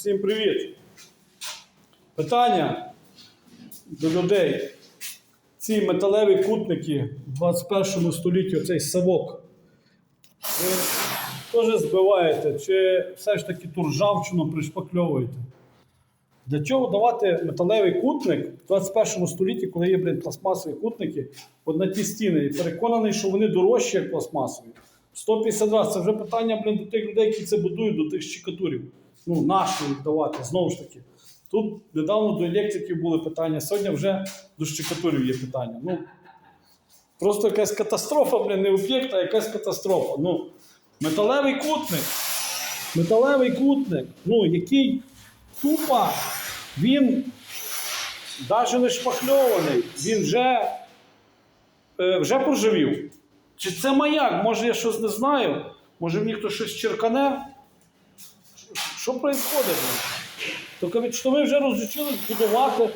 Всім привіт. Питання до людей. Ці металеві кутники в 21 столітті, оцей савок. Ви теж збиваєте, чи все ж таки ту ржавчину пришпакльовуєте? Для чого давати металевий кутник в 21 столітті, коли є блін, пластмасові кутники, от на ті стіни? І переконаний, що вони дорожчі, як пластмасові. 150 разів. Це вже питання блін, до тих людей, які це будують, до тих щекатурів. Ну, нащо їх давати, знову ж таки. Тут недавно до електриків були питання, сьогодні вже до щекатурів є питання. Ну, просто якась катастрофа, блін, не об'єкт, а якась катастрофа. Ну, металевий кутник. Металевий кутник, ну, який тупо, він навіть не шпакльований, він вже, е, вже проживів. Чи це маяк? Може, я щось не знаю? Може, них хтось щось черкане? Що відбувається? Від- що ми вже розучились будувати